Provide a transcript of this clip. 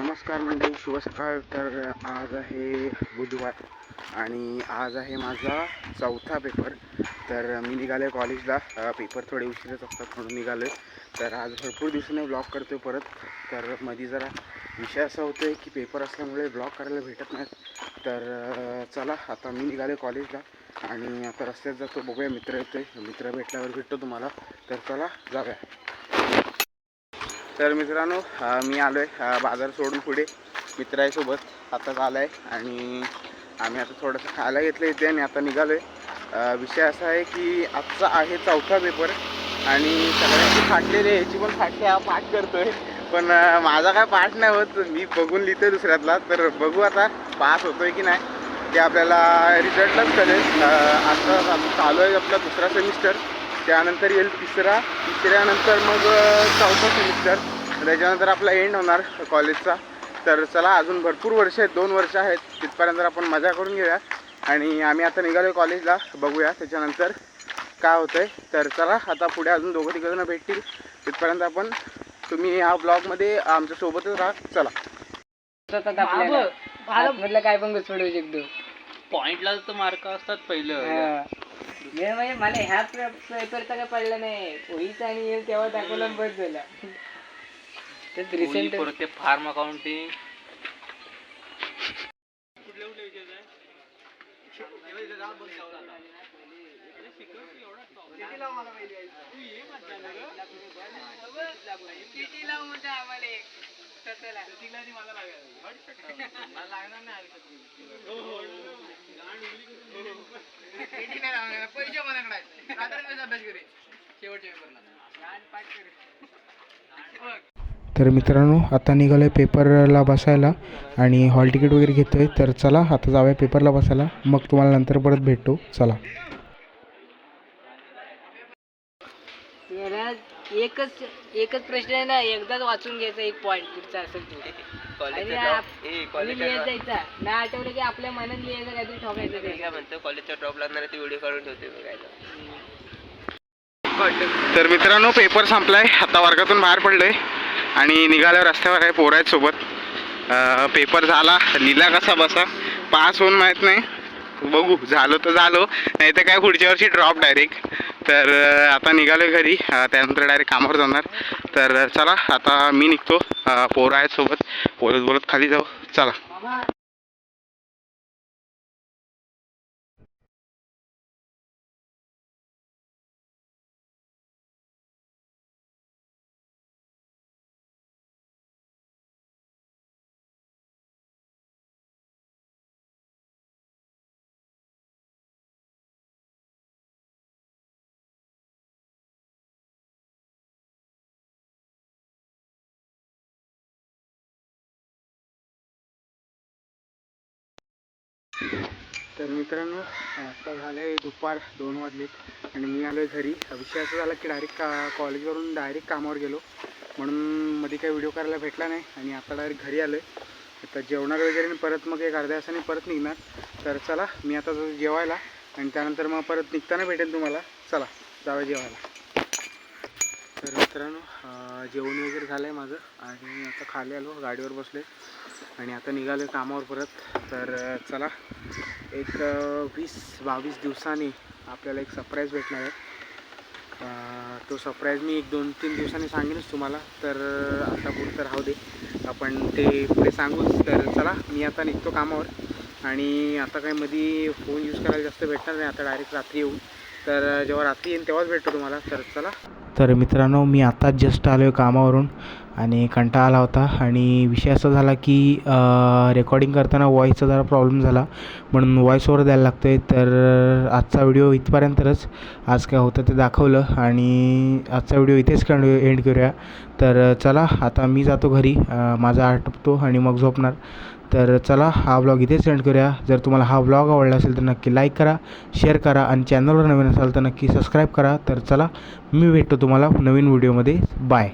नमस्कार मंडळी शुभ सकाळ. तर आज आहे बुधवार आणि आज आहे माझा चौथा पेपर तर मी निघालो आहे कॉलेजला पेपर थोडे उशीरच असतात म्हणून निघालो आहे तर आज भरपूर दिवसाने ब्लॉग करतो आहे परत. तर मध्ये जरा विषय असा होतो आहे की पेपर असल्यामुळे ब्लॉग करायला भेटत नाहीत. तर चला आता मी निघालो कॉलेजला आणि आता रस्त्यात जातो. बघूया मित्र येतोय. मित्र भेटल्यावर भेटतो तुम्हाला. तर चला जाऊया. तर मित्रांनो मी आलो आहे बाजार सोडून पुढे. मित्र आहे सोबत आताच आला आहे आणि आम्ही आता थोडंसं खायला घेतलं इथे आणि आता निघालो आहे विषय असा आहे की आजचा आहे चौथा पेपर आणि सगळ्यांची फाटलेली आहे याची पण फाटली हा पाठ करतोय. पण माझा काय पाठ नाही होत मी बघून लिहितो दुसऱ्यातला तर बघू आता पास होतोय की नाही. ते आपल्याला रिझल्टलाच कळेल. आता चालू आहे आपला दुसरा सेमिस्टर त्यानंतर येईल तिसरा. तिसऱ्यानंतर मग चौथा सेमिस्टर त्याच्यानंतर आपला एंड होणार कॉलेजचा तर चला अजून भरपूर वर्ष आहेत. दोन वर्ष आहेत. तिथपर्यंत आपण मजा करून घेऊया. आणि आम्ही आता निघालो कॉलेजला बघूया त्याच्यानंतर काय होतं आहे तर चला आता पुढे अजून दोघं तिघं भेटतील. तिथपर्यंत आपण तुम्ही ह्या ब्लॉगमध्ये आमच्यासोबतच राहा. चला. काय पण सोडवू शकतो. पॉइंटला तर मार्क असतात पहिलं. हा. हे म्हणजे मला ह्या पेपरचा काय पडलं नाही. होईच आणि येईल तेव्हा दाखवलं बस झालं. रिसेंट परत ते फार्म अकाउंटिंग तर मित्रांनो आता निघालो आहे पेपरला बसायला आणि हॉल तिकीट वगैरे घेतो आहे तर चला आता जाऊया पेपरला बसायला. मग तुम्हाला नंतर परत भेटतो चला. एकच एकच प्रश्न आहे ना एकदाच वाचून घ्यायचा एक पॉइंट पुढचा असेल तो. आठवलं की आपल्या मनात लिहायचं काहीतरी ठोकायचं. म्हणतो कॉलेजचा ड्रॉप लागणार ते व्हिडिओ काढून ठेवते बघायला. तर मित्रांनो पेपर संपलाय. आता वर्गातून बाहेर पडलोय. आणि निघाल्यावर रस्त्यावर आहे पोरं आहेत सोबत. पेपर झाला. लिहिला कसा बसा? पास होऊन माहीत नाही. बघू. झालो तर झालो. नाही तर काय पुढच्या वर्षी ड्रॉप डायरेक्ट तर आता निघालो घरी. त्यानंतर डायरेक्ट कामावर जाणार. तर चला. आता मी निघतो. पोरं आहेत सोबत. बोलत बोलत खाली जाऊ. चला. तर मित्रांनो आता झाले दुपार दोन वाजलेत आणि मी आलो आहे घरी विषय असं झाला की डायरेक्ट का कॉलेजवरून डायरेक्ट कामावर गेलो. म्हणून मध्ये काही व्हिडिओ करायला भेटला नाही आणि आता डायरेक्ट घरी आलो आहे आता जेवणार वगैरे आणि परत मग एक अर्ध्या तासाने परत निघणार. तर चला मी आता जातो जेवायला आणि त्यानंतर मग परत निघताना भेटेल तुम्हाला. चला जाऊया जेवायला. तर मित्रांनो जेवण वगैरे झालं आहे माझं आणि आता खाली आलो गाडीवर बसले आणि आता निघालो कामावर परत. तर चला. एक वीस बावीस दिवसांनी आपल्याला एक सरप्राईज भेटणार आहे. तो सरप्राईज मी एक दोन तीन दिवसांनी सांगेनच तुम्हाला. तर आता पुढचं राहू दे. आपण ते पुढे सांगूच. तर चला मी आता निघतो कामावर. आणि आता काही मध्ये फोन यूज करायला जास्त भेटणार नाही. आता डायरेक्ट रात्री येऊन. तर जेव्हा रात्री येईन तेव्हाच भेटतो तुम्हाला. तर चला. तर मित्रांनो मी आत्ताच जस्ट आलो आहे कामावरून आणि कंटाळा आला होता. आणि विषय असा झाला की रेकॉर्डिंग करताना वॉईसचा जरा प्रॉब्लेम झाला. म्हणून व्हॉईसवर द्यायला लागतो आहे तर आजचा व्हिडिओ इथपर्यंतच आज काय होतं ते दाखवलं. आणि आजचा व्हिडिओ इथेच कंड एंड करूया. तर चला आता मी जातो घरी. माझा आटपतो आणि मग झोपणार. तर चला हा ब्लॉग इथेच एंड करूया. जर तुम्हाला हा ब्लॉग आवडला असेल तर नक्की लाईक करा शेअर करा आणि चॅनलवर नवीन असाल तर नक्की सबस्क्राईब करा. तर चला मी भेटतो तुम्हाला. तुम्हाला नवीन व्हिडिओमध्ये बाय.